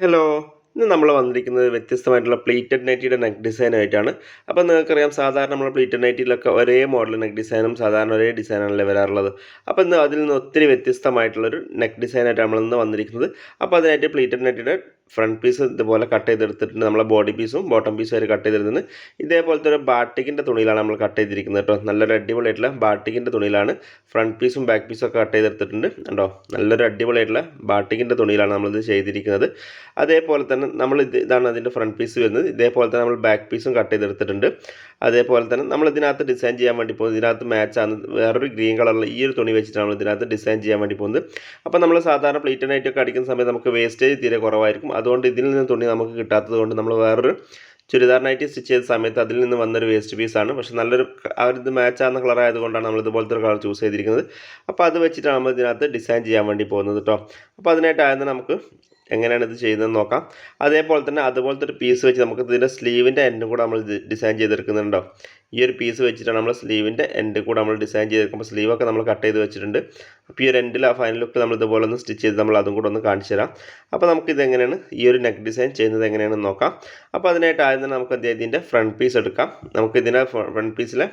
Hello ഇന്ന് നമ്മൾ വന്നിരിക്കുന്നത് വ്യത്യസ്തമായിട്ടുള്ള പ്ലേറ്റഡ് നൈറ്റിയുടെ നെക്ക് ഡിസൈനായിട്ടാണ് അപ്പോൾ നിങ്ങൾക്കറിയാം സാധാരണ നമ്മൾ പ്ലീറ്റഡ് നൈറ്റിയിലൊക്കെ ഒരേ മോഡൽ നെക്ക് ഡിസൈനും സാധാരണ ഒരേ ഡിസൈനാണല്ലേ വരാറുള്ളത്. അപ്പോൾ ഇന്ന് അതിൽ നിന്ന് ഒത്തിരി വ്യത്യസ്തമായിട്ടുള്ളൊരു നെക്ക് ഡിസൈനായിട്ടാണ് നമ്മൾ ഇന്ന് വന്നിരിക്കുന്നത്. അപ്പോൾ അതിനായിട്ട് പ്ലീറ്റഡ് നൈറ്റിയുടെ ഫ്രണ്ട് പീസ് ഇതുപോലെ കട്ട് ചെയ്തെടുത്തിട്ടുണ്ട്. നമ്മളെ ബോഡി പീസും ബോട്ടം പീസും ആയിട്ട് കട്ട് ചെയ്തിരുന്നത്. ഇതേപോലത്തെ ഒരു ബാട്ടിക്കിന്റെ തുണിയിലാണ് നമ്മൾ കട്ട് ചെയ്തിരിക്കുന്നത് കേട്ടോ. നല്ലൊരു അടിപൊളിയായിട്ടുള്ള ബാട്ടിക്കിന്റെ തുണിയിലാണ് ഫ്രണ്ട് പീസും ബാക്ക് പീസും ഒക്കെ കട്ട് ചെയ്തെടുത്തിട്ടുണ്ട് കേട്ടോ നല്ലൊരു അടിപൊളിയായിട്ടുള്ള ബാട്ടിക്കിന്റെ തുണിയിലാണ് നമ്മളിത് ചെയ്തിരിക്കുന്നത്. അതേപോലെ തന്നെ നമ്മൾ ഇത് ഇതാണ് അതിന്റെ ഫ്രണ്ട് പീസ് വരുന്നത്. ഇതേപോലെ തന്നെ നമ്മൾ ബാക്ക് പീസും കട്ട് ചെയ്തെടുത്തിട്ടുണ്ട്. അതേപോലെ തന്നെ നമ്മൾ ഇതിനകത്ത് ഡിസൈൻ ചെയ്യാൻ വേണ്ടി പോകുന്നത് ഇതിനകത്ത് മാച്ചാണ് വേറൊരു ഗ്രീൻ കളറുള്ള ഈ ഒരു തുണി വെച്ചിട്ടാണ് നമ്മൾ ഇതിനകത്ത് ഡിസൈൻ ചെയ്യാൻ വേണ്ടി പോകുന്നത്. അപ്പോൾ നമ്മൾ സാധാരണ പ്ലീറ്റ് നൈറ്റൊക്കെ അടിക്കുന്ന സമയത്ത് നമുക്ക് വേസ്റ്റേജ് തീരെ കുറവായിരിക്കും. അതുകൊണ്ട് ഇതിൽ നിന്ന് തുണി നമുക്ക് കിട്ടാത്തത് കൊണ്ട് നമ്മൾ വേറൊരു ചുരിദാറിനായിട്ട് സ്റ്റിച്ച് ചെയ്ത സമയത്ത് അതിൽ നിന്ന് വന്നൊരു വേസ്റ്റ് പീസാണ് പക്ഷേ നല്ലൊരു ആ ഒരു ഇത് മാച്ച് ആകുന്ന കളർ ആയതുകൊണ്ടാണ് നമ്മൾ ഇതുപോലത്തെ ഒരു കളർ ചൂസ് ചെയ്തിരിക്കുന്നത്. അപ്പോൾ അത് വെച്ചിട്ടാണ് നമ്മൾ ഇതിനകത്ത് ഡിസൈൻ ചെയ്യാൻ വേണ്ടി പോകുന്നത് കേട്ടോ അപ്പോൾ അതിനായിട്ടായിരുന്നു നമുക്ക് എങ്ങനെയാണ് ഇത് ചെയ്യുന്നതെന്ന് നോക്കാം. അതേപോലെ തന്നെ അതുപോലത്തെ ഒരു പീസ് വെച്ച് നമുക്ക് ഇതിന്റെ സ്ലീവിന്റെ എൻഡ് കൂടെ നമ്മൾ ഡിസൈൻ ചെയ്തെടുക്കുന്നുണ്ടോ? ഈ ഒരു പീസ് വെച്ചിട്ടാണ് നമ്മൾ സ്ലീവിന്റെ എൻഡ് കൂടെ നമ്മൾ ഡിസൈൻ ചെയ്തെടുക്കുമ്പോൾ സ്ലീവൊക്കെ നമ്മൾ കട്ട് ചെയ്ത് വെച്ചിട്ടുണ്ട്. അപ്പോൾ ഈ ഒരു എൻഡിൽ ആ ഫൈനൽ ലുക്ക് നമ്മൾ ഇതുപോലെ ഒന്ന് സ്റ്റിച്ച് ചെയ്ത് നമ്മൾ അതും കൂടെ ഒന്ന് കാണിച്ചു തരാം. അപ്പോൾ നമുക്കിത് ഇതെങ്ങനെയാണ് ഈ ഒരു നെക്ക് ഡിസൈൻ ചെയ്യുന്നത് എങ്ങനെയാണെന്ന് നോക്കാം. അപ്പോൾ അതിനായിട്ട് ആദ്യം തന്നെ നമുക്ക് ഇതിന്റെ ഫ്രണ്ട് പീസ് എടുക്കാം. നമുക്ക് ഇതിന്റെ ഫ്രണ്ട് പീസിലെ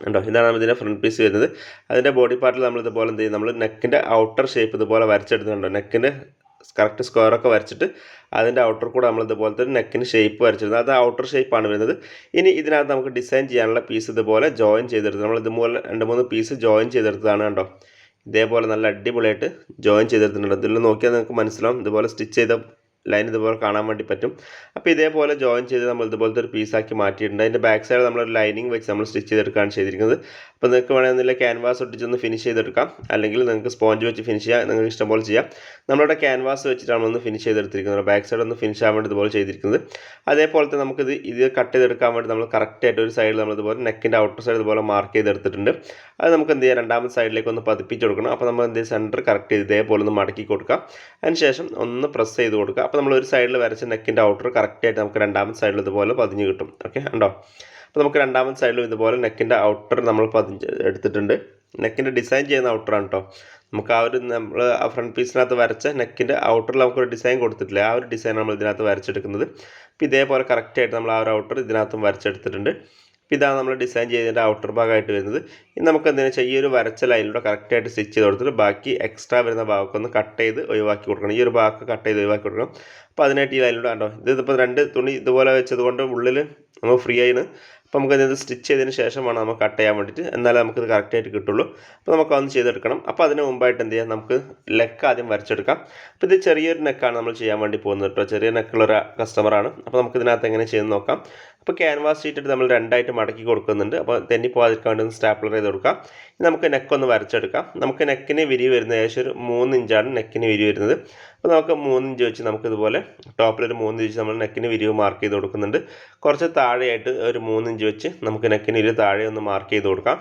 ഉണ്ടോ ഇതാണ് ഇതിന്റെ ഫ്രണ്ട് പീസ് വരുന്നത്. അതിന്റെ ബോഡി പാർട്ടിൽ നമ്മൾ ഇതുപോലെ എന്ത് ചെയ്യും? നമ്മൾ നെക്കിന്റെ ഔട്ടർ ഷേപ്പ് ഇതുപോലെ വരച്ചെടുക്കുന്നുണ്ടോ? നെക്കിന്റെ കറക്റ്റ് സ്ക്വയറൊക്കെ വരച്ചിട്ട് അതിന്റെ ഔട്ടർ കൂടെ നമ്മൾ ഇതുപോലത്തെ ഒരു നെക്കിന് ഷേപ്പ് വരച്ചിരുന്നത് അത് ഔട്ടർ ഷേപ്പാണ് വരുന്നത്. ഇനി ഇതിനകത്ത് നമുക്ക് ഡിസൈൻ ചെയ്യാനുള്ള പീസ് ഇതുപോലെ ജോയിൻ ചെയ്തെടുത്ത് നമ്മൾ ഇതുപോലെ രണ്ട് മൂന്ന് പീസ് ജോയിൻ ചെയ്തെടുത്തതാണ് കേട്ടോ ഇതേപോലെ നല്ല അടിപൊളിയായിട്ട് ജോയിൻ ചെയ്തെടുത്തിട്ടുണ്ട്. ഇതിൽ നോക്കിയാൽ നിങ്ങൾക്ക് മനസ്സിലാവും. ഇതുപോലെ സ്റ്റിച്ച് ചെയ്ത ലൈൻ ഇതുപോലെ കാണാൻ വേണ്ടി പറ്റും. അപ്പോൾ ഇതേപോലെ ജോയിൻ ചെയ്ത് നമ്മൾ ഇതുപോലത്തെ ഒരു പീസാക്കി മാറ്റിയിട്ടുണ്ട്. അതിന്റെ ബാക്ക് സൈഡ് നമ്മളൊരു ലൈനിങ് വെച്ച് നമ്മൾ സ്റ്റിച്ച് ചെയ്തെടുക്കുകയാണ് ചെയ്തിരിക്കുന്നത്. അപ്പോൾ നിങ്ങൾക്ക് വേണമെന്നില്ല ക്യാൻവാസ് ഒട്ടിച്ചൊന്ന് ഫിനിഷ് ചെയ്തെടുക്കാം. അല്ലെങ്കിൽ നിങ്ങൾക്ക് സ്പോഞ്ച് വെച്ച് ഫിനിഷ് ചെയ്യാം. നിങ്ങൾക്ക് ഇഷ്ടംപോലെ ചെയ്യാം. നമ്മളുടെ ക്യാൻവാസ് വെച്ചിട്ടാണ് ഒന്ന് ഫിനിഷ് ചെയ്തെടുത്തിരിക്കുന്നത്. ബാക്ക് സൈഡ് ഒന്ന് ഫിനിഷ് ആവാൻ വേണ്ടി ഇതുപോലെ ചെയ്തിരിക്കുന്നത്. അതേപോലെ തന്നെ നമുക്കിത് ഇത് കട്ട് ചെയ്തെടുക്കാൻ വേണ്ടി നമ്മൾ കറക്റ്റായിട്ട് ഒരു സൈഡിൽ നമ്മൾ ഇതുപോലെ നെക്കിന്റെ ഔട്ടർ സൈഡ് ഇതുപോലെ മാർക്ക് ചെയ്തെടുത്തിട്ടുണ്ട്. അത് നമുക്ക് എന്ത് ചെയ്യാം? രണ്ടാമത്തെ സൈഡിലേക്ക് ഒന്ന് പതിപ്പിച്ച് കൊടുക്കണം. അപ്പോൾ നമ്മൾ എന്ത് സെന്റർ കറക്റ്റ് ചെയ്ത് ഇതേപോലെ ഒന്ന് മടക്കി കൊടുക്കാം. കൊടുക്കുക അതിനുശേഷം ഒന്ന് പ്രസ് ചെയ്ത് കൊടുക്കുക. അപ്പോൾ നമ്മൾ ഒരു സൈഡിൽ വരച്ച നെക്കിന്റെ ഔട്ടർ കറക്റ്റായിട്ട് നമുക്ക് രണ്ടാമത്തെ സൈഡിൽ ഇതുപോലെ പതിഞ്ഞ് കിട്ടും. ഓക്കെ ഉണ്ടോ അപ്പോൾ നമുക്ക് രണ്ടാമത്തെ സൈഡിലും ഇതുപോലെ നെക്കിന്റെ ഔട്ടർ നമ്മൾ പതിഞ്ഞ് എടുത്തിട്ടുണ്ട്. നെക്കിന്റെ ഡിസൈൻ ചെയ്യുന്ന ഔട്ടറാണ് കേട്ടോ നമുക്ക് ആ ഒരു നമ്മൾ ആ ഫ്രണ്ട് പീസിനകത്ത് വരച്ച നെക്കിന്റെ ഔട്ടറിൽ നമുക്കൊരു ഡിസൈൻ കൊടുത്തിട്ടില്ല. ആ ഒരു ഡിസൈൻ നമ്മൾ ഇതിനകത്ത് വരച്ചെടുക്കുന്നത്. അപ്പോൾ ഇതേപോലെ കറക്റ്റായിട്ട് നമ്മൾ ആ ഒരു ഔട്ടർ ഇതിനകത്തും വരച്ചെടുത്തിട്ടുണ്ട്. ഇതാണ് നമ്മൾ ഡിസൈൻ ചെയ്തതിന്റെ ഔട്ടർ ഭാഗമായിട്ട് വരുന്നത്. ഇനി നമുക്ക് എന്തെന്ന് വെച്ചാൽ ഈ ഒരു വരച്ച ലൈനിലൂടെ കറക്റ്റായിട്ട് സ്റ്റിച്ച് ചെയ്ത് കൊടുത്തിട്ട് ബാക്കി എക്സ്ട്രാ വരുന്ന ഭാഗമൊക്കെ ഒന്ന് കട്ട് ചെയ്ത് ഒഴിവാക്കി കൊടുക്കണം. ഈ ഒരു ഭാഗമൊക്കെ കട്ട് ചെയ്ത് ഒഴിവാക്കി കൊടുക്കണം. അപ്പോൾ അതിനായിട്ട് ഈ ലൈനിലൂടെ കണ്ടോ? ഇത് ഇതിപ്പോൾ രണ്ട് തുണി ഇതുപോലെ വെച്ചതുകൊണ്ട് ഉള്ളിൽ നമ്മൾ ഫ്രീ ആയിന്. അപ്പോൾ നമുക്ക് അതിനകത്ത് സ്റ്റിച്ച് ചെയ്തതിന് ശേഷം വേണം നമുക്ക് കട്ട് ചെയ്യാൻ വേണ്ടിയിട്ട്. എന്നാലേ നമുക്കിത് കറക്റ്റായിട്ട് കിട്ടുള്ളൂ. അപ്പോൾ നമുക്ക് അതൊന്ന് ചെയ്തെടുക്കണം. അപ്പോൾ അതിന് മുമ്പായിട്ട് എന്ത് ചെയ്യാം? നമുക്ക് ലെക്ക് ആദ്യം വരച്ചെടുക്കാം. അപ്പോൾ ഇത് ചെറിയൊരു നെക്കാണ് നമ്മൾ ചെയ്യാൻ വേണ്ടി പോകുന്നത് കേട്ടോ. ചെറിയ നെക്കുള്ള ഒരു കസ്റ്റമറാണ് അപ്പോൾ നമുക്ക് ഇതിനകത്ത് എങ്ങനെ ചെയ്യുന്നത് നോക്കാം. അപ്പോൾ ക്യാൻവാസ് ഷീറ്റ് നമ്മൾ രണ്ടായിട്ട് മടക്കി കൊടുക്കുന്നുണ്ട്. അപ്പോൾ തെന്നി പോകാതിരിക്കാണ്ട് ഒന്ന് സ്റ്റാപ്ലർ ചെയ്ത് കൊടുക്കാം. നമുക്ക് നെക്കൊന്ന് വരച്ചെടുക്കാം. നമുക്ക് നെക്കിന് വിരി വരുന്നത് ഏകദേശം ഒരു മൂന്ന് ഇഞ്ചാണ് നെക്കിന് വിരി വരുന്നത്. അപ്പോൾ നമുക്ക് മൂന്ന് ഇഞ്ച് വെച്ച് നമുക്ക് ഇതുപോലെ ടോപ്പിലൊരു മൂന്ന് ഇഞ്ച് നമ്മൾ നെക്കിന് വിരിവ് മാർക്ക് ചെയ്ത് കൊടുക്കുന്നുണ്ട്. കുറച്ച് താഴെയായിട്ട് ഒരു മൂന്ന് ഇഞ്ച് വെച്ച് നമുക്ക് നെക്കിന് വിരി താഴെ ഒന്ന് മാർക്ക് ചെയ്ത് കൊടുക്കാം.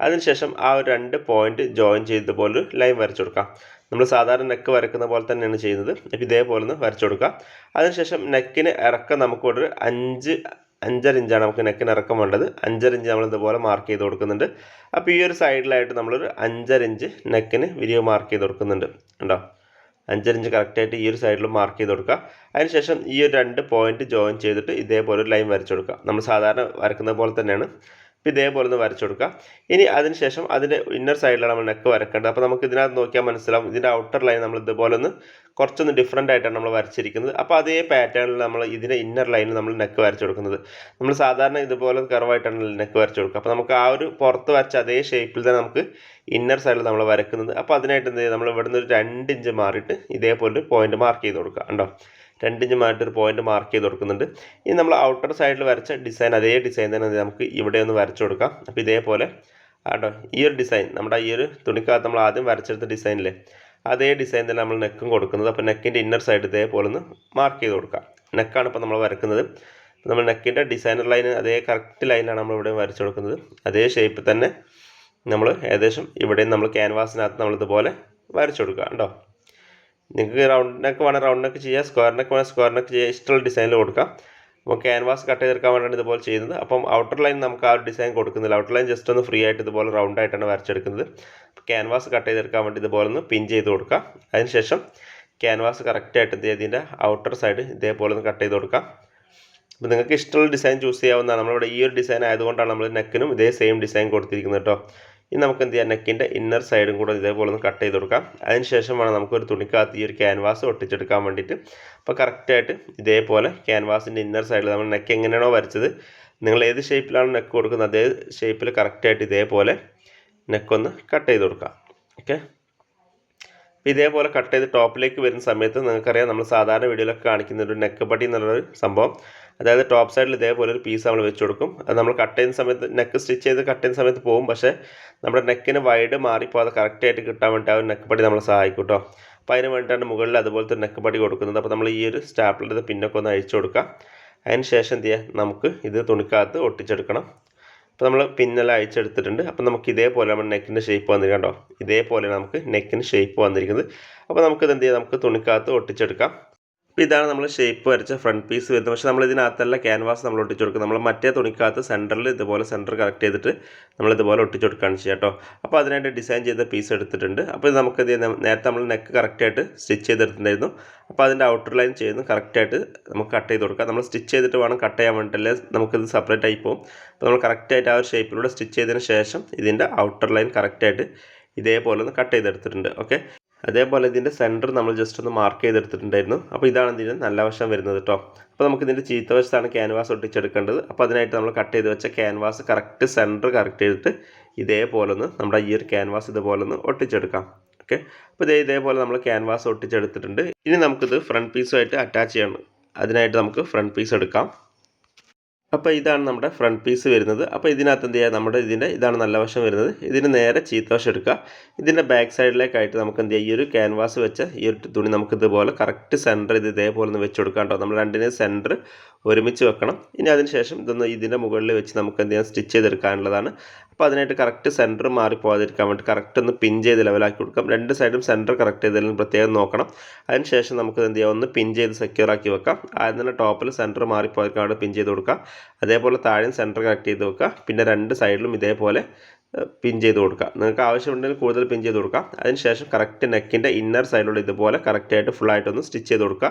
അതിനുശേഷം ആ ഒരു രണ്ട് പോയിന്റ് ജോയിൻ ചെയ്തതുപോലെ ഒരു ലൈൻ വരച്ചു കൊടുക്കാം. നമ്മൾ സാധാരണ നെക്ക് വരക്കുന്ന പോലെ തന്നെയാണ് ചെയ്യുന്നത്. അപ്പോൾ ഇതേപോലെ ഒന്ന് വരച്ചു കൊടുക്കുക അതിനുശേഷം നെക്കിന് ഇറക്കം നമുക്ക് ഒരു അഞ്ച് അഞ്ചര ഇഞ്ചാണ് നമുക്ക് നെക്കിന് ഇറക്കം വേണ്ടത്. അഞ്ചര ഇഞ്ച് നമ്മൾ ഇതുപോലെ മാർക്ക് ചെയ്ത് കൊടുക്കുന്നുണ്ട്. അപ്പോൾ ഈ ഒരു സൈഡിലായിട്ട് നമ്മളൊരു അഞ്ചര ഇഞ്ച് നെക്കിന് വിരിവ് മാർക്ക് ചെയ്ത് കൊടുക്കുന്നുണ്ട്. ഉണ്ടോ അഞ്ചര ഇഞ്ച് കറക്റ്റായിട്ട് ഈ ഒരു സൈഡിൽ മാർക്ക് ചെയ്ത് കൊടുക്കുക അതിനുശേഷം ഈ ഒരു രണ്ട് പോയിന്റ് ജോയിൻ ചെയ്തിട്ട് ഇതേപോലെ ഒരു ലൈൻ വരച്ചു കൊടുക്കുക നമ്മൾ സാധാരണ വരക്കുന്ന പോലെ തന്നെയാണ്. അപ്പോൾ ഇതേപോലെ ഒന്ന് വരച്ചു കൊടുക്കുക ഇനി അതിനുശേഷം അതിന്റെ ഇന്നർ സൈഡിലാണ് നമ്മൾ നെക്ക് വരക്കേണ്ടത്. അപ്പോൾ നമുക്ക് ഇതിനകത്ത് നോക്കിയാൽ മനസ്സിലാവും. ഇതിന്റെ ഔട്ടർ ലൈൻ നമ്മൾ ഇതുപോലെ ഒന്ന് കുറച്ചൊന്ന് ഡിഫറെന്റ് ആയിട്ടാണ് നമ്മൾ വരച്ചിരിക്കുന്നത്. അപ്പോൾ അതേ പാറ്റേണിൽ നമ്മൾ ഇതിന്റെ ഇന്നർ ലൈനിൽ നമ്മൾ നെക്ക് വരച്ചു കൊടുക്കുന്നത്. നമ്മൾ സാധാരണ ഇതുപോലെ കർവായിട്ടാണ് നെക്ക് വരച്ചു കൊടുക്കുക. അപ്പോൾ നമുക്ക് ആ ഒരു പുറത്ത് വരച്ച അതേ ഷേപ്പിൽ തന്നെ നമുക്ക് ഇന്നർ സൈഡിൽ നമ്മൾ വരക്കുന്നത്. അപ്പോൾ അതിനായിട്ട് എന്ത് ചെയ്യുക? നമ്മൾ ഇവിടുന്ന് ഒരു രണ്ട് ഇഞ്ച് മാറിയിട്ട് ഇതേപോലെ പോയിന്റ് മാർക്ക് ചെയ്ത് കൊടുക്കുക. ഉണ്ടോ രണ്ട് ഇഞ്ച് മാറിയിട്ട് ഒരു പോയിന്റ് മാർക്ക് ചെയ്ത് കൊടുക്കുന്നുണ്ട്. ഇനി നമ്മൾ ഔട്ടർ സൈഡിൽ വരച്ച ഡിസൈൻ അതേ ഡിസൈൻ തന്നെ നമുക്ക് ഇവിടെ ഒന്ന് വരച്ചു കൊടുക്കാം. അപ്പോൾ ഇതേപോലെ ആട്ടോ ഈ ഒരു ഡിസൈൻ നമ്മുടെ ഈ ഒരു തുണിക്കകത്ത് നമ്മൾ ആദ്യം വരച്ചെടുത്ത ഡിസൈനില്ലേ അതേ ഡിസൈൻ തന്നെ നമ്മൾ നെക്കും കൊടുക്കുന്നത്. അപ്പോൾ നെക്കിന്റെ ഇന്നർ സൈഡ് ഇതേപോലെ ഒന്ന് മാർക്ക് ചെയ്ത് കൊടുക്കാം. നെക്കാണ് ഇപ്പോൾ നമ്മൾ വരക്കുന്നത്. നമ്മൾ നെക്കിന്റെ ഡിസൈനർ ലൈൻ അതേ കറക്റ്റ് ലൈനാണ് നമ്മൾ ഇവിടെ വരച്ചു കൊടുക്കുന്നത്. അതേ ഷേപ്പിൽ തന്നെ നമ്മൾ ഏകദേശം ഇവിടെയും നമ്മൾ ക്യാൻവാസിനകത്ത് നമ്മളിതുപോലെ വരച്ചു കൊടുക്കുക കേട്ടോ നിങ്ങൾക്ക് റൗണ്ട് നെക്ക് വേണമെങ്കിൽ റൗണ്ട് നെക്ക് ചെയ്യാം സ്ക്വയർ നെക്ക് വേണമെങ്കിൽ സ്ക്വയർ നെക്ക് ചെയ്യാം ഇഷ്ടമുള്ള ഡിസൈനിൽ കൊടുക്കാം. അപ്പോൾ ക്യാൻവാസ് കട്ട് ചെയ്തെടുക്കാൻ വേണ്ടിയാണ് ഇതുപോലെ ചെയ്യുന്നത്. അപ്പം ഔട്ടർ ലൈൻ നമുക്ക് ആ ഒരു ഡിസൈൻ കൊടുക്കുന്നില്ല. ഔട്ടർ ലൈൻ ജസ്റ്റ് ഒന്ന് ഫ്രീ ആയിട്ട് ഇതുപോലെ റൗണ്ട് ആയിട്ടാണ് വരച്ചെടുക്കുന്നത്. ക്യാൻവാസ് കട്ട് ചെയ്തെടുക്കാൻ വേണ്ടി ഇതുപോലെ ഒന്ന് പിൻ ചെയ്ത് കൊടുക്കുക അതിനുശേഷം ക്യാൻവാസ് കറക്റ്റായിട്ട് എന്ത് ഇതിന്റെ ഔട്ടർ സൈഡ് ഇതേപോലെ ഒന്ന് കട്ട് ചെയ്ത് കൊടുക്കാം. അപ്പോൾ നിങ്ങൾക്ക് ഇഷ്ടമുള്ള ഡിസൈൻ ചൂസ് ചെയ്യാവുന്നതാണ്. നമ്മളിവിടെ ഈ ഒരു ഡിസൈൻ ആയതുകൊണ്ടാണ് നമ്മൾ നെക്കിനും ഇതേ സെയിം ഡിസൈൻ കൊടുത്തിരിക്കുന്നത് കേട്ടോ. ഇനി നമുക്ക് എന്ത് ചെയ്യാം? നെക്കിന്റെ ഇന്നർ സൈഡും കൂടെ ഇതേപോലെ ഒന്ന് കട്ട് ചെയ്ത് കൊടുക്കാം. അതിന് ശേഷം വേണം നമുക്കൊരു തുണിക്കകത്ത് ഈ ഒരു ക്യാൻവാസ് ഒട്ടിച്ചെടുക്കാൻ വേണ്ടിയിട്ട്. അപ്പോൾ കറക്റ്റായിട്ട് ഇതേപോലെ ക്യാൻവാസിന്റെ ഇന്നർ സൈഡിൽ നമ്മൾ നെക്ക് എങ്ങനെയാണോ വരച്ചത് നിങ്ങൾ ഏത് ഷേപ്പിലാണ് നെക്ക് കൊടുക്കുന്നത് അതേ ഷേപ്പിൽ കറക്റ്റായിട്ട് ഇതേപോലെ നെക്കൊന്ന് കട്ട് ചെയ്ത് കൊടുക്കാം. ഓക്കെ ഇതേപോലെ കട്ട് ചെയ്ത് ടോപ്പിലേക്ക് വരുന്ന സമയത്ത് നിങ്ങൾക്കറിയാം നമ്മൾ സാധാരണ വീഡിയോയിലൊക്കെ കാണിക്കുന്ന ഒരു നെക്ക് പട്ടി എന്നുള്ളൊരു സംഭവം. അതായത് ടോപ്പ് സൈഡിൽ ഇതേപോലെ ഒരു പീസ് നമ്മൾ വെച്ച് കൊടുക്കും. അത് നമ്മൾ കട്ട് ചെയ്യുന്ന സമയത്ത് നെക്ക് സ്റ്റിച്ച് ചെയ്ത് കട്ട് ചെയ്യുന്ന സമയത്ത് പോകും. പക്ഷേ നമ്മുടെ നെക്കിന് വൈഡ് മാറിപ്പോകാതെ കറക്റ്റായിട്ട് കിട്ടാൻ വേണ്ടി ആ ഒരു നെക്ക് പടി നമ്മളെ സഹായിക്കും കേട്ടോ അപ്പോൾ അതിന് വേണ്ടിയിട്ടാണ് മുകളിൽ അതുപോലത്തെ നെക്ക് പടി കൊടുക്കുന്നത്. അപ്പോൾ നമ്മൾ ഈ ഒരു സ്റ്റാപ്പിളിന്റെ പിന്നൊക്കെ ഒന്ന് അഴിച്ചു കൊടുക്കാം. അതിന് ശേഷം എന്ത് ചെയ്യുക നമുക്ക് ഇത് തുണിക്കകത്ത് ഒട്ടിച്ചെടുക്കണം. അപ്പോൾ നമ്മൾ പിന്നെല്ലാം അഴിച്ചെടുത്തിട്ടുണ്ട്. അപ്പോൾ നമുക്ക് ഇതേപോലെ നമ്മുടെ നെക്കിന്റെ ഷേപ്പ് വന്നിരിക്കും കേട്ടോ ഇതേപോലെ നമുക്ക് നെക്കിന് ഷേപ്പ് വന്നിരിക്കുന്നത്. അപ്പോൾ നമുക്കിത് എന്ത് ചെയ്യാം? നമുക്ക് തുണിക്കകത്ത് ഒട്ടിച്ചെടുക്കാം. അപ്പോൾ ഇതാണ് നമ്മൾ ഷേപ്പ് വരച്ച ഫ്രണ്ട് പീസ് വരുന്നത്. പക്ഷേ നമ്മൾ ഇതിനകത്തല്ല ക്യാൻവാസ് നമ്മൾ ഒട്ടിച്ച് കൊടുക്കും. നമ്മൾ മറ്റേ തുണിക്കകത്ത് സെന്ററിൽ ഇതുപോലെ സെന്റർ കറക്റ്റ് ചെയ്തിട്ട് നമ്മൾ ഇതുപോലെ ഒട്ടിച്ച് കൊടുക്കുകയാണ് ചെയ്യുക കേട്ടോ. അപ്പോൾ അതിനായിട്ട് ഡിസൈൻ ചെയ്ത പീസ് എടുത്തിട്ടുണ്ട്. അപ്പോൾ ഇത് നമുക്ക് നേരത്തെ നമ്മൾ നെക്ക് കറക്റ്റായിട്ട് സ്റ്റിച്ച് ചെയ്തെടുത്തിട്ടുണ്ടായിരുന്നു. അപ്പോൾ അതിന്റെ ഔട്ടർ ലൈൻ ചെയ്യുന്ന. കറക്റ്റായിട്ട് നമുക്ക് കട്ട് ചെയ്ത് കൊടുക്കാം. നമ്മൾ സ്റ്റിച്ച് ചെയ്തിട്ട് വേണം കട്ട് ചെയ്യാൻ വേണ്ടിയിട്ടല്ലേ നമുക്കിത് സെപ്പറേറ്റ് ആയി പോകും അപ്പോൾ നമ്മൾ കറക്റ്റായിട്ട് ആ ഒരു ഷേപ്പിലൂടെ സ്റ്റിച്ച് ചെയ്തതിന് ശേഷം ഇതിന്റെ ഔട്ടർ ലൈൻ കറക്റ്റായിട്ട് ഇതേപോലെ ഒന്ന് കട്ട് ചെയ്തെടുത്തിട്ടുണ്ട്. ഓക്കെ അതേപോലെ ഇതിന്റെ സെന്റർ നമ്മൾ ജസ്റ്റ് ഒന്ന് മാർക്ക് ചെയ്തെടുത്തിട്ടുണ്ടായിരുന്നു. അപ്പോൾ ഇതാണ് ഇതിന്റെ നല്ല വശം വരുന്നത് കേട്ടോ അപ്പോൾ നമുക്ക് ഇതിന്റെ ചീത്ത വശത്താണ് ക്യാൻവാസ് ഒട്ടിച്ചെടുക്കേണ്ടത്. അപ്പോൾ അതിനായിട്ട് നമ്മൾ കട്ട് ചെയ്ത് വെച്ച ക്യാൻവാസ് കറക്റ്റ് സെന്റർ കറക്റ്റ് ചെയ്തിട്ട് ഇതേപോലെ ഒന്ന് നമ്മുടെ ഈ ഒരു ക്യാൻവാസ് ഇതുപോലെ ഒന്ന് ഒട്ടിച്ചെടുക്കാം. ഓക്കെ അപ്പോൾ ഇതേ ഇതേപോലെ നമ്മൾ ക്യാൻവാസ് ഒട്ടിച്ചെടുത്തിട്ടുണ്ട്. ഇനി നമുക്കിത് ഫ്രണ്ട് പീസുമായിട്ട് അറ്റാച്ച് ചെയ്യണം. അതിനായിട്ട് നമുക്ക് ഫ്രണ്ട് പീസ് എടുക്കാം. അപ്പോൾ ഇതാണ് നമ്മുടെ ഫ്രണ്ട് പീസ് വരുന്നത്. അപ്പോൾ ഇതിനകത്ത് എന്ത് ചെയ്യുക നമ്മുടെ ഇതിന്റെ ഇതാണ് നല്ല വശം വരുന്നത്. ഇതിന് നേരെ ചീത്ത വശം എടുക്കുക. ഇതിന്റെ ബാക്ക് സൈഡിലേക്കായിട്ട് നമുക്ക് എന്ത് ചെയ്യുക ഈ ഒരു ക്യാൻവാസ് വെച്ച് ഈ ഒരു തുണി നമുക്ക് ഇതുപോലെ കറക്റ്റ് സെന്റർ ഇത് ഇതേപോലെ ഒന്ന് വെച്ച് കൊടുക്കാം കേട്ടോ. നമ്മൾ രണ്ടിനെയും സെന്റർ ഒരുമിച്ച് വെക്കണം. ഇനി അതിന് ശേഷം ഇതൊന്ന് ഇതിന്റെ മുകളിൽ വെച്ച് നമുക്ക് എന്ത് ചെയ്യാം? സ്റ്റിച്ച് ചെയ്തെടുക്കാനുള്ളതാണ്. അപ്പോൾ അതിനായിട്ട് കറക്റ്റ് സെന്റർ മാറിപ്പോകാതിരിക്കാൻ വേണ്ടി കറക്റ്റ് ഒന്ന് പിൻ ചെയ്ത് ലെവലാക്കി കൊടുക്കാം. രണ്ട് സൈഡും സെന്റർ കറക്റ്റ് ചെയ്തതിലും പ്രത്യേകം നോക്കണം. അതിനുശേഷം നമുക്ക് എന്ത് ചെയ്യാം? ഒന്ന് പിൻ ചെയ്ത് സെക്യൂർ ആക്കി വെക്കാം. ആദ്യം തന്നെ ടോപ്പിൽ സെന്റർ മാറിപ്പോയിരിക്കാൻ അവിടെ പിൻ ചെയ്ത് കൊടുക്കാം അതേപോലെ താഴെയും സെന്റർ കറക്റ്റ് ചെയ്ത് വെക്കുക. പിന്നെ രണ്ട് സൈഡിലും ഇതേപോലെ പിൻ ചെയ്ത് കൊടുക്കുക. നിങ്ങൾക്ക് ആവശ്യമുണ്ടെങ്കിൽ കൂടുതൽ പിൻ ചെയ്ത് കൊടുക്കാം. അതിനുശേഷം കറക്റ്റ് നെക്കിന്റെ ഇന്നർ സൈഡിലുള്ള ഇതുപോലെ കറക്റ്റായിട്ട് ഫുള്ളായിട്ടൊന്ന് സ്റ്റിച്ച് ചെയ്ത് കൊടുക്കുക.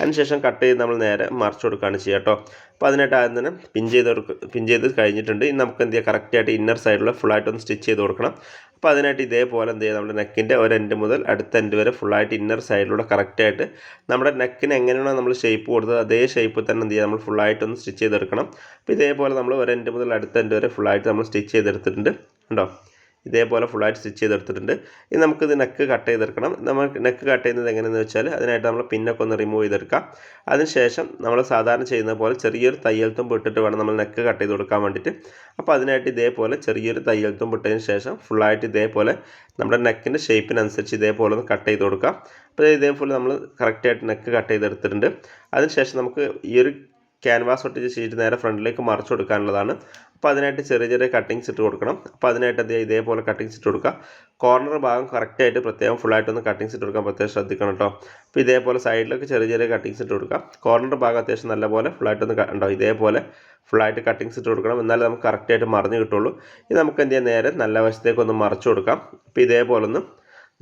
അതിനുശേഷം കട്ട് ചെയ്ത് നമ്മൾ നേരെ മറിച്ച് കൊടുക്കുകയാണ് ചെയ്യുക കേട്ടോ. അപ്പോൾ അതിനായിട്ട് ആദ്യം തന്നെ പിൻ ചെയ്ത് പിൻ ചെയ്ത് കഴിഞ്ഞിട്ടുണ്ട്. ഇനി നമുക്ക് എന്ത് ചെയ്യുക കറക്റ്റായിട്ട് ഇന്നർ സൈഡിലൂടെ ഫുള്ളായിട്ടൊന്ന് സ്റ്റിച്ച് ചെയ്ത് കൊടുക്കണം. അപ്പോൾ അതിനായിട്ട് ഇതേപോലെ എന്ത് ചെയ്യുക നമ്മുടെ നെക്കിന്റെ ഒരു എൻഡ് മുതൽ അടുത്ത എൻഡ് വരെ ഫുള്ളായിട്ട് ഇന്നർ സൈഡിലൂടെ കറക്റ്റായിട്ട് നമ്മുടെ നെക്കിന് എങ്ങനെയാണോ നമ്മൾ ഷേപ്പ് കൊടുത്തത് അതേ ഷേപ്പിൽ തന്നെ എന്ത് ചെയ്യുക നമ്മൾ ഫുള്ളായിട്ടൊന്ന് സ്റ്റിച്ച് ചെയ്തെടുക്കണം. അപ്പോൾ ഇതേപോലെ നമ്മൾ ഒരു എൻഡ് മുതൽ അടുത്ത എൻഡ് വരെ ഫുള്ളായിട്ട് നമ്മൾ സ്റ്റിച്ച് ചെയ്തെടുത്തിട്ടുണ്ട്. ഉണ്ടോ ഇതേപോലെ ഫുള്ളായിട്ട് സ്റ്റിച്ച് ചെയ്തെടുത്തിട്ടുണ്ട്. ഇനി നമുക്കിത് നെക്ക് കട്ട് ചെയ്തെടുക്കണം. നമ്മൾ നെക്ക് കട്ട് ചെയ്യുന്നത് എങ്ങനെയെന്ന് വെച്ചാൽ അതിനായിട്ട് നമ്മൾ പിന്നൊക്കെ ഒന്ന് റിമൂവ് ചെയ്തെടുക്കാം അതിനുശേഷം നമ്മൾ സാധാരണ ചെയ്യുന്ന പോലെ ചെറിയൊരു തയ്യൽ തുമ്പ് ഇട്ടിട്ട് വേണം നമ്മൾ നെക്ക് കട്ട് ചെയ്ത് കൊടുക്കാൻ വേണ്ടിയിട്ട്. അപ്പോൾ അതിനായിട്ട് ഇതേപോലെ ചെറിയൊരു തയ്യൽ തുമ്പ് ശേഷം ഫുള്ളായിട്ട് ഇതേപോലെ നമ്മുടെ നെക്കിന്റെ ഷേപ്പിനനുസരിച്ച് ഇതേപോലെ ഒന്ന് കട്ട് ചെയ്ത് കൊടുക്കാം അപ്പോൾ ഇതേപോലെ നമ്മൾ കറക്റ്റായിട്ട് നെക്ക് കട്ട് ചെയ്തെടുത്തിട്ടുണ്ട്. അതിനുശേഷം നമുക്ക് ഈ ഒരു ക്യാൻവാസ് ഒട്ടിച്ച് ഷീറ്റ് നേരെ ഫ്രണ്ടിലേക്ക് മറിച്ച് കൊടുക്കാനുള്ളതാണ്. അപ്പോൾ അതിനായിട്ട് ചെറിയ ചെറിയ കട്ടിങ്സ് ഇട്ട് കൊടുക്കണം. അപ്പോൾ അതിനായിട്ട് ചെയ്യുക? ഇതേപോലെ കട്ടിങ്സ് ഇട്ട് കൊടുക്കുക. കോർണർ ഭാഗം കറക്റ്റായിട്ട് പ്രത്യേകം ഫുള്ളായിട്ടൊന്ന് കട്ടിങ്സ് ഇട്ട് കൊടുക്കാൻ പ്രത്യേകം ശ്രദ്ധിക്കണം കേട്ടോ അപ്പോൾ ഇതേപോലെ സൈഡിലൊക്കെ ചെറിയ ചെറിയ കട്ടിങ്സ് ഇട്ട് കൊടുക്കുക. കോർണർ ഭാഗം അത്യാവശ്യം നല്ലപോലെ ഫുള്ളായിട്ടൊന്ന് ഉണ്ടാവും ഇതേപോലെ ഫുള്ളായിട്ട് കട്ടിങ്സ് ഇട്ട് കൊടുക്കണം. എന്നാലേ നമുക്ക് കറക്റ്റായിട്ട് മറിഞ്ഞ് കിട്ടുള്ളൂ. ഇത് നമുക്ക് എന്ത് ചെയ്യാം? നേരെ നല്ല വശത്തേക്ക് ഒന്ന് മറിച്ച് കൊടുക്കാം. അപ്പോൾ ഇതേപോലെ ഒന്ന്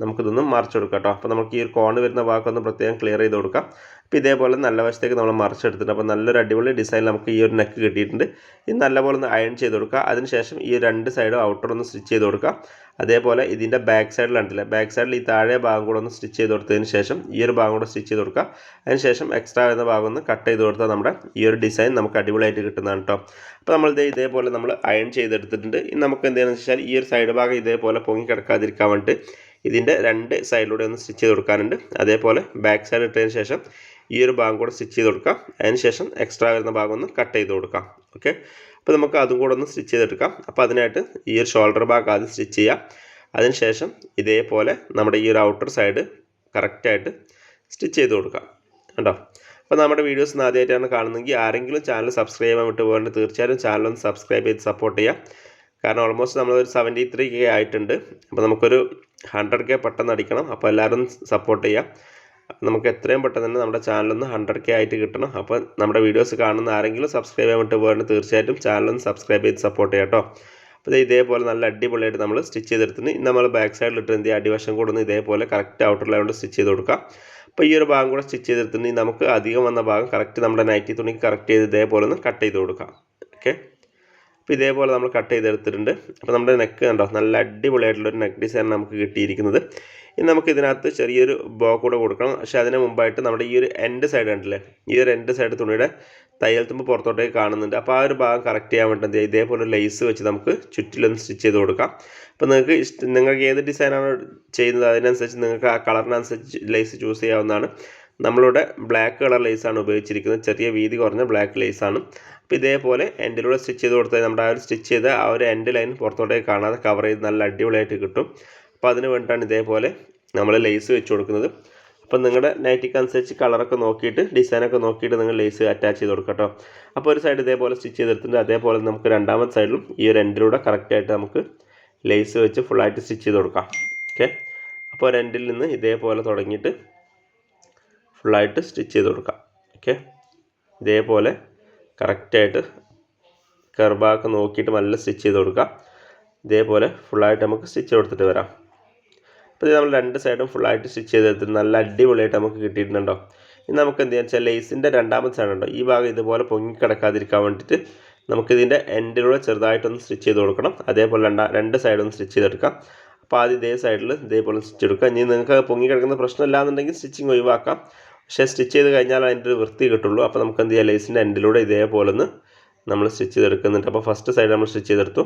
നമുക്കിതൊന്ന് മറിച്ച് കൊടുക്കാം കേട്ടോ അപ്പോൾ നമുക്ക് ഈ കോണ് വരുന്ന ഭാഗമൊന്ന് പ്രത്യേകം ക്ലിയർ ചെയ്ത് കൊടുക്കാം. അപ്പോൾ ഇതേപോലെ നല്ല വശത്തേക്ക് നമ്മൾ മറിച്ചെടുത്തിട്ടുണ്ട് അപ്പോൾ നല്ലൊരു അടിപൊളി ഡിസൈൻ നമുക്ക് ഈ ഒരു നെക്ക് കിട്ടിയിട്ടുണ്ട്. ഇത് നല്ലപോലെ ഒന്ന് അയൺ ചെയ്ത് കൊടുക്കുക. അതിനുശേഷം ഈ രണ്ട് സൈഡും ഔട്ടർ ഒന്ന് സ്റ്റിച്ച് ചെയ്ത് കൊടുക്കുക. അതേപോലെ ഇതിന്റെ ബാക്ക് സൈഡിലുണ്ടല്ലേ ബാക്ക് സൈഡിൽ ഈ താഴെ ഭാഗം കൂടെ ഒന്ന് സ്റ്റിച്ച് ചെയ്ത് കൊടുത്തതിന് ശേഷം ഈ ഒരു ഭാഗം കൂടെ സ്റ്റിച്ച് ചെയ്ത് കൊടുക്കുക. അതിനുശേഷം എക്സ്ട്രാ വരുന്ന ഭാഗം ഒന്ന് കട്ട് ചെയ്ത് കൊടുത്താൽ നമ്മുടെ ഈ ഒരു ഡിസൈൻ നമുക്ക് അടിപൊളിയായിട്ട് കിട്ടുന്നതാണ് കേട്ടോ അപ്പോൾ നമ്മൾ ഇതേ ഇതേപോലെ നമ്മൾ അയൺ ചെയ്തെടുത്തിട്ടുണ്ട്. നമുക്ക് എന്താണെന്ന് വെച്ചാൽ ഈ ഒരു സൈഡ് ഭാഗം ഇതേപോലെ പൊങ്ങി കിടക്കാതിരിക്കാൻ വേണ്ടിയിട്ട് ഇതിന്റെ രണ്ട് സൈഡിലൂടെ ഒന്ന് സ്റ്റിച്ച് ചെയ്ത് കൊടുക്കാനുണ്ട്. അതേപോലെ ബാക്ക് സൈഡ് ഇട്ടതിന് ശേഷം ഈ ഒരു ഭാഗം കൂടെ സ്റ്റിച്ച് ചെയ്ത് കൊടുക്കാം. അതിനുശേഷം എക്സ്ട്രാ വരുന്ന ഭാഗം ഒന്ന് കട്ട് ചെയ്ത് കൊടുക്കാം. ഓക്കെ അപ്പോൾ നമുക്ക് അതും കൂടെ ഒന്ന് സ്റ്റിച്ച് ചെയ്തെടുക്കാം. അപ്പോൾ അതിനായിട്ട് ഈ ഒരു ഷോൾഡർ ഭാഗം ആദ്യം സ്റ്റിച്ച് ചെയ്യാം. അതിനുശേഷം ഇതേപോലെ നമ്മുടെ ഈ ഒരു ഔട്ടർ സൈഡ് കറക്റ്റായിട്ട് സ്റ്റിച്ച് ചെയ്ത് കൊടുക്കാം. കണ്ടോ? അപ്പോൾ നമ്മുടെ വീഡിയോസ് ആദ്യമായിട്ടാണ് കാണുന്നതെങ്കിൽ ആരെങ്കിലും ചാനൽ സബ്സ്ക്രൈബ് ചെയ്യാൻ വിട്ട് പോകേണ്ടത് തീർച്ചയായും ചാനൽ ഒന്ന് സബ്സ്ക്രൈബ് ചെയ്ത് സപ്പോർട്ട് ചെയ്യുക കാരണം ഓൾമോസ്റ്റ് നമ്മളൊരു സെവന്റി ത്രീ കെ ആയിട്ടുണ്ട്. അപ്പോൾ നമുക്കൊരു ഹൺഡ്രഡ് കെ പെട്ടെന്ന് അടിക്കണം. അപ്പോൾ എല്ലാവരും സപ്പോർട്ട് ചെയ്യുക നമുക്ക് എത്രയും പെട്ടെന്ന് തന്നെ നമ്മുടെ ചാനലൊന്ന് ഹൺഡ്രഡ് കെ ആയിട്ട് കിട്ടണം. അപ്പോൾ നമ്മുടെ വീഡിയോസ് കാണുന്ന ആരെങ്കിലും സബ്സ്ക്രൈബ് ചെയ്യാൻ വിട്ട് പോകേണ്ടത് തീർച്ചയായിട്ടും ചാനലൊന്ന് സബ്സ്ക്രൈബ് ചെയ്ത് സപ്പോർട്ട് ചെയ്യാം കേട്ടോ അപ്പോൾ ഇതേപോലെ നല്ല അടിപൊളിയായിട്ട് നമ്മൾ സ്റ്റിച്ച് ചെയ്തെടുത്തിന് നമ്മൾ ബാക്ക് സൈഡിൽ ഇട്ട് എന്ത് അടിവശം കൂടെ ഒന്ന് ഇതേപോലെ കറക്റ്റ് ഔട്ടർ കൊണ്ട് സ്റ്റിച്ച് ചെയ്ത് കൊടുക്കാം. അപ്പോൾ ഈ ഒരു ഭാഗം കൂടെ സ്റ്റിച്ച് ചെയ്തെടുത്തിട്ടുണ്ടെങ്കിൽ നമുക്ക് അധികം വന്ന ഭാഗം കറക്റ്റ് നമ്മുടെ നൈറ്റി തുണിക്ക് കറക്റ്റ് ചെയ്ത് ഇതേപോലെ ഒന്ന് കട്ട് ചെയ്ത് കൊടുക്കാം. ഓക്കെ അപ്പോൾ ഇതേപോലെ നമ്മൾ കട്ട് ചെയ്തെടുത്തിട്ടുണ്ട്. അപ്പോൾ നമ്മുടെ നെക്ക് കണ്ടോ നല്ല അടിപൊളിയായിട്ടുള്ളൊരു നെക്ക് ഡിസൈൻ നമുക്ക് കിട്ടിയിരിക്കുന്നത്. ഇനി നമുക്ക് ഇതിനകത്ത് ചെറിയൊരു ബോ കൂടെ കൊടുക്കണം. പക്ഷേ അതിന് മുമ്പായിട്ട് നമ്മുടെ ഈ ഒരു എൻഡ് സൈഡ് കണ്ടില്ലേ ഈ ഒരു എൻഡ് സൈഡ് തുണിയുടെ തയ്യൽ തുമ്പ് പുറത്തോട്ടേക്ക് കാണുന്നുണ്ട്. അപ്പോൾ ആ ഒരു ഭാഗം കറക്റ്റ് ചെയ്യാൻ വേണ്ടി ഇതേപോലെ ലേസ് വെച്ച് നമുക്ക് ചുറ്റിലൊന്ന് സ്റ്റിച്ച് ചെയ്ത് കൊടുക്കാം. അപ്പോൾ നിങ്ങൾക്ക് ഇഷ്ടം നിങ്ങൾക്ക് ഏത് ഡിസൈനാണ് ചെയ്യുന്നത്? അതിനനുസരിച്ച് നിങ്ങൾക്ക് ആ കളറിനനുസരിച്ച് ലേസ് ചൂസ് ചെയ്യാവുന്നതാണ്. നമ്മളുടെ ബ്ലാക്ക് കളർ ലേസാണ് ഉപയോഗിച്ചിരിക്കുന്നത്. ചെറിയ വീതി കുറഞ്ഞ ബ്ലാക്ക് ലേസാണ് അപ്പോൾ ഇതേപോലെ എൻഡിലൂടെ സ്റ്റിച്ച് ചെയ്ത് കൊടുത്താൽ നമ്മുടെ ആ ഒരു സ്റ്റിച്ച് ചെയ്ത് ആ ഒരു എൻഡ് ലൈൻ പുറത്തോട്ടേക്ക് കാണാതെ കവർ ചെയ്ത് നല്ല അടിപൊളിയായിട്ട് കിട്ടും. അപ്പോൾ അതിന് വേണ്ടിയിട്ടാണ് ഇതേപോലെ നമ്മൾ ലേസ് വെച്ച് കൊടുക്കുന്നത്. അപ്പോൾ നിങ്ങളുടെ നൈറ്റിക്ക് അനുസരിച്ച് കളറൊക്കെ നോക്കിയിട്ട് ഡിസൈനൊക്കെ നോക്കിയിട്ട് നിങ്ങൾ ലേസ് അറ്റാച്ച് ചെയ്ത് കൊടുക്കുക കേട്ടോ അപ്പോൾ ഒരു സൈഡ് ഇതേപോലെ സ്റ്റിച്ച് ചെയ്തെടുത്തിട്ട് അതേപോലെ നമുക്ക് രണ്ടാമത്തെ സൈഡിലും ഈ ഒരു എൻഡിലൂടെ കറക്റ്റായിട്ട് നമുക്ക് ലേസ് വെച്ച് ഫുള്ളായിട്ട് സ്റ്റിച്ച് ചെയ്ത് കൊടുക്കാം. ഓക്കെ അപ്പോൾ ഒരു എൻഡിൽ നിന്ന് ഇതേപോലെ തുടങ്ങിയിട്ട് ഫുള്ളായിട്ട് സ്റ്റിച്ച് ചെയ്ത് കൊടുക്കാം. ഓക്കെ ഇതേപോലെ കറക്റ്റായിട്ട് കർബാക്ക് നോക്കിയിട്ട് നല്ല സ്റ്റിച്ച് ചെയ്ത് കൊടുക്കാം. ഇതേപോലെ ഫുള്ളായിട്ട് നമുക്ക് സ്റ്റിച്ച് കൊടുത്തിട്ട് വരാം. അപ്പോൾ ഇത് നമ്മൾ രണ്ട് സൈഡും ഫുള്ളായിട്ട് സ്റ്റിച്ച് ചെയ്തെടുത്ത് നല്ല അടിപൊളിയായിട്ട് നമുക്ക് കിട്ടിയിട്ടുണ്ടോ? ഇനി നമുക്ക് എന്ത് ചെയ്യാന്ന് വെച്ചാൽ ലേസിന്റെ രണ്ടാമത്തെ സൈഡ് ഉണ്ടോ? ഈ ഭാഗം ഇതുപോലെ പൊങ്ങി കിടക്കാതിരിക്കാൻ വേണ്ടിയിട്ട് നമുക്കിതിന്റെ എൻഡിലൂടെ ചെറുതായിട്ടൊന്ന് സ്റ്റിച്ച് ചെയ്ത് കൊടുക്കണം. അതേപോലെ രണ്ടാ രണ്ട് സൈഡും സ്റ്റിച്ച് ചെയ്തെടുക്കാം. അപ്പോൾ ആദ്യം ഇതേ സൈഡിൽ ഇതേപോലെ സ്റ്റിച്ച് എടുക്കുക ഇനി നിങ്ങൾക്ക് പൊങ്ങി കിടക്കുന്ന പ്രശ്നമില്ലാന്നുണ്ടെങ്കിൽ സ്റ്റിച്ചിങ് ഒഴിവാക്കാം. പക്ഷേ സ്റ്റിച്ച് ചെയ്ത് കഴിഞ്ഞാൽ അതിന്റെ ഒരു വൃത്തി കിട്ടുള്ളൂ. അപ്പോൾ നമുക്ക് എന്ത് ചെയ്യാം? ലേസിന്റെ എൻഡിലൂടെ ഇതേപോലെ ഒന്ന് നമ്മൾ സ്റ്റിച്ച് ചെയ്തെടുക്കുന്നുണ്ട്. അപ്പോൾ ഫസ്റ്റ് സൈഡ് നമ്മൾ സ്റ്റിച്ച് ചെയ്തെടുത്തു.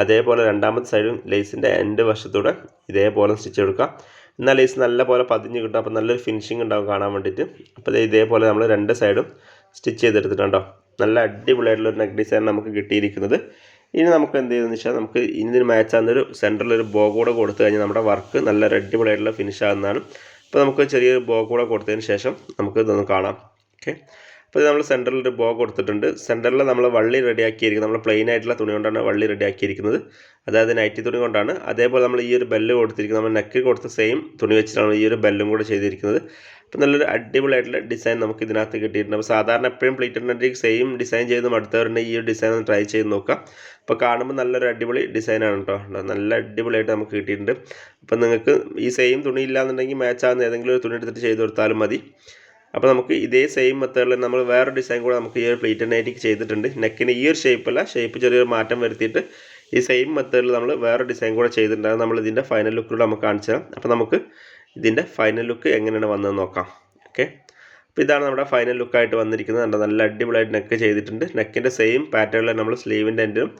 അതേപോലെ രണ്ടാമത്തെ സൈഡും ലേസിന്റെ എൻഡ് വശത്തൂടെ ഇതേപോലെ സ്റ്റിച്ച് എടുക്കാം എന്നാൽ ലേസ് നല്ലപോലെ പതിഞ്ഞ് കിട്ടും. അപ്പോൾ നല്ലൊരു ഫിനിഷിംഗ് ഉണ്ടാവും കാണാൻ വേണ്ടിയിട്ട്. അപ്പോൾ ഇതേപോലെ നമ്മൾ രണ്ട് സൈഡും സ്റ്റിച്ച് ചെയ്തെടുത്തിട്ടുണ്ടോ നല്ല അടിപൊളിയായിട്ടുള്ള ഒരു നെക്ക് ഡിസൈൻ നമുക്ക് കിട്ടിയിരിക്കുന്നത്. ഇനി നമുക്ക് എന്ത് ചെയ്യുന്നതെന്ന് വെച്ചാൽ നമുക്ക് ഇതിന് മാച്ച് ആകുന്നൊരു സെന്ററിൽ ഒരു ബോ കൂടെ കൊടുത്തു കഴിഞ്ഞാൽ നമ്മുടെ വർക്ക് നല്ല അടിപൊളിയായിട്ടുള്ള ഫിനിഷ് ആകുന്നതാണ്. അപ്പോൾ നമുക്ക് ചെറിയൊരു ബോ കൂടെ കൊടുത്തതിന് ശേഷം നമുക്ക് ഇതൊന്ന് കാണാം. ഓക്കെ അപ്പോൾ നമ്മൾ സെന്ററിൽ ഒരു ബോ കൊടുത്തിട്ടുണ്ട്. സെന്ററിൽ നമ്മൾ വള്ളി റെഡിയാക്കിയിരിക്കുന്നത് നമ്മൾ പ്ലെയിൻ ആയിട്ടുള്ള തുണി കൊണ്ടാണ് വള്ളി റെഡിയാക്കിയിരിക്കുന്നത്. അതായത് നൈറ്റി തുണി കൊണ്ടാണ്. അതേപോലെ നമ്മൾ ഈ ഒരു ബെല്ല് കൊടുത്തിരിക്കുന്നത് നമ്മൾ നെക്ക് കൊടുത്ത സെയിം തുണി വെച്ചിട്ടാണ് ഈ ഒരു ബെല്ലും കൂടെ ചെയ്തിരിക്കുന്നത്. അപ്പോൾ നല്ലൊരു അടിപൊളിയായിട്ടുള്ള ഡിസൈൻ നമുക്ക് ഇതിനകത്ത് കിട്ടിയിട്ടുണ്ട്. അപ്പോൾ സാധാരണ എപ്പോഴും പ്ലീറ്റഡിന്റെ സെയിം ഡിസൈൻ ചെയ്ത് മടുത്തവരുണ്ടെങ്കിൽ ഈ ഒരു ഡിസൈൻ ഒന്ന് ട്രൈ ചെയ്ത് നോക്കാം. അപ്പോൾ കാണുമ്പോൾ നല്ലൊരു അടിപൊളി ഡിസൈനാണ് കേട്ടോ. നല്ല അടിപൊളിയായിട്ട് നമുക്ക് കിട്ടിയിട്ടുണ്ട്. അപ്പോൾ നിങ്ങൾക്ക് ഈ സെയിം തുണി ഇല്ലാന്നുണ്ടെങ്കിൽ മാച്ച് ആകുന്ന ഏതെങ്കിലും ഒരു തുണി എടുത്തിട്ട് ചെയ്ത് കൊടുത്താലും മതി. അപ്പോൾ നമുക്ക് ഇതേ സെയിം മെത്തേഡിൽ നമ്മൾ വേറൊരു ഡിസൈൻ കൂടെ നമുക്ക് ഈ ഒരു പ്ലേറ്റ് നൈറ്റിക്ക് ചെയ്തിട്ടുണ്ട്. നെക്കിന് ഈ ഒരു അല്ല ഷേപ്പ് ചെറിയൊരു മാറ്റം വരുത്തിയിട്ട് ഈ സെയിം മെത്തേഡിൽ നമ്മൾ വേറെ ഡിസൈൻ കൂടെ ചെയ്തിട്ടുണ്ട്. നമ്മൾ ഇതിന്റെ ഫൈനൽ ലുക്കിലൂടെ നമുക്ക് കാണിച്ചു തരാം അപ്പോൾ നമുക്ക് ഇതിന്റെ ഫൈനൽ ലുക്ക് എങ്ങനെയാണ് വന്നത് നോക്കാം. ഓക്കെ അപ്പോൾ ഇതാണ് നമ്മുടെ ഫൈനൽ ലുക്കായിട്ട് വന്നിരിക്കുന്നത്. കണ്ടോ നല്ല അടിപൊളിയായിട്ട് നെക്ക് ചെയ്തിട്ടുണ്ട്. നെക്കിന്റെ സെയിം പാറ്റേണിൽ നമ്മൾ സ്ലീവിന്റെ എൻഡിലും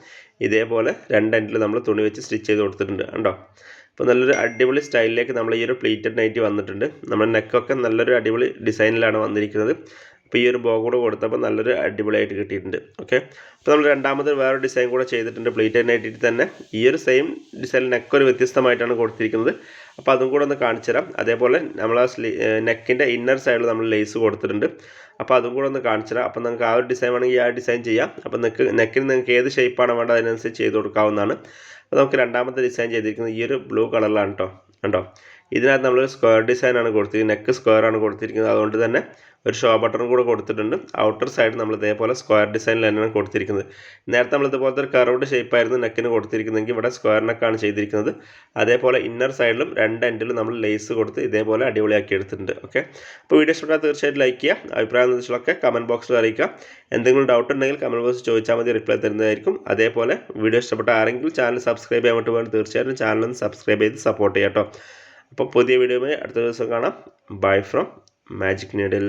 ഇതേപോലെ രണ്ട് എൻഡിൽ നമ്മൾ തുണി വെച്ച് സ്റ്റിച്ച് ചെയ്ത് കൊടുത്തിട്ടുണ്ട്. കണ്ടോ? അപ്പോൾ നല്ലൊരു അടിപൊളി സ്റ്റൈലിലേക്ക് നമ്മൾ ഈ ഒരു പ്ലീറ്റഡ് നൈറ്റി വന്നിട്ടുണ്ട്. നമ്മുടെ നെക്കൊക്കെ നല്ലൊരു അടിപൊളി ഡിസൈനിലാണ് വന്നിരിക്കുന്നത്. അപ്പോൾ ഈ ഒരു ബോ കൂടെ കൊടുത്തപ്പോൾ നല്ലൊരു അടിപൊളിയായിട്ട് കിട്ടിയിട്ടുണ്ട്. ഓക്കെ അപ്പോൾ നമ്മൾ രണ്ടാമത് വേറെ ഡിസൈൻ കൂടെ ചെയ്തിട്ടുണ്ട് പ്ലേറ്റ് ആയിട്ടിട്ട് തന്നെ. ഈ ഒരു സെയിം ഡിസൈൻ നെക്ക് ഒരു വ്യത്യസ്തമായിട്ടാണ് കൊടുത്തിരിക്കുന്നത്. അപ്പോൾ അതും കൂടെ ഒന്ന് കാണിച്ചു തരാം. അതേപോലെ നമ്മൾ ആ സ്ലീ നെക്കിന്റെ ഇന്നർ സൈഡിൽ നമ്മൾ ലേസ് കൊടുത്തിട്ടുണ്ട്. അപ്പോൾ അതും കൂടെ ഒന്ന് കാണിച്ചു തരാം. അപ്പോൾ നിങ്ങൾക്ക് ആ ഒരു ഡിസൈൻ വേണമെങ്കിൽ ആ ഡിസൈൻ ചെയ്യാം. അപ്പോൾ നെക്ക് നെക്കിന് നിങ്ങൾക്ക് ഏത് ഷേപ്പാണ് വേണ്ടത് അതിനനുസരിച്ച് ചെയ്ത് കൊടുക്കാവുന്നതാണ്. അപ്പോൾ നമുക്ക് രണ്ടാമത്തെ ഡിസൈൻ ചെയ്തിരിക്കുന്നത് ഈ ഒരു ബ്ലൂ കളറിലാണ് കേട്ടോ കണ്ടോ? ഇതിനകത്ത് നമ്മളൊരു സ്ക്വയർ ഡിസൈനാണ് കൊടുത്തിരിക്കുന്നത്. നെക്ക് സ്ക്വയർ ആണ് കൊടുത്തിരിക്കുന്നത്. അതുകൊണ്ട് തന്നെ ഒരു ഷോ ബട്ടൺ കൂടെ കൊടുത്തിട്ടുണ്ട്. ഔട്ടർ സൈഡ് നമ്മൾ ഇതേപോലെ സ്ക്വയർ ഡിസൈനിൽ തന്നെയാണ് കൊടുത്തിരിക്കുന്നത്. നേരത്തെ നമ്മൾ ഇതുപോലത്തെ ഒരു കർവ്ഡ് ഷേപ്പായിരുന്നു നെക്കിന് കൊടുത്തിരിക്കുന്നതെങ്കിൽ ഇവിടെ സ്ക്വയർ നെക്കാണ് ചെയ്തിരിക്കുന്നത്. അതേപോലെ ഇന്നർ സൈഡിലും രണ്ട് എൻഡിലും നമ്മൾ ലേസ് കൊടുത്ത് ഇതേപോലെ അടിപൊളിയാക്കി എടുത്തിട്ടുണ്ട്. ഓക്കെ അപ്പോൾ വീഡിയോ ഇഷ്ടപ്പെട്ടാൽ തീർച്ചയായിട്ടും ലൈക്ക് ചെയ്യുക. അഭിപ്രായം നിർദ്ദേശങ്ങളൊക്കെ കമന്റ് ബോക്സിൽ അറിയിക്കുക. എന്തെങ്കിലും ഡൗട്ട് ഉണ്ടെങ്കിൽ കമന്റ് ബോക്സിൽ ചോദിച്ചാൽ മതി. റിപ്ലൈ തരുന്നതായിരിക്കും. അതേപോലെ വീഡിയോ ഇഷ്ടപ്പെട്ട ആരെങ്കിലും ചാനൽ സബ്സ്ക്രൈബ് ചെയ്യാൻ വേണ്ടി വേണ്ടി തീർച്ചയായിട്ടും ചാനൽ സബ്സ്ക്രൈബ് ചെയ്ത് സപ്പോർട്ട് ചെയ്യാം കേട്ടോ. അപ്പോൾ പുതിയ വീഡിയോയുമായി അടുത്ത ദിവസം കാണാം. Bye from magic needle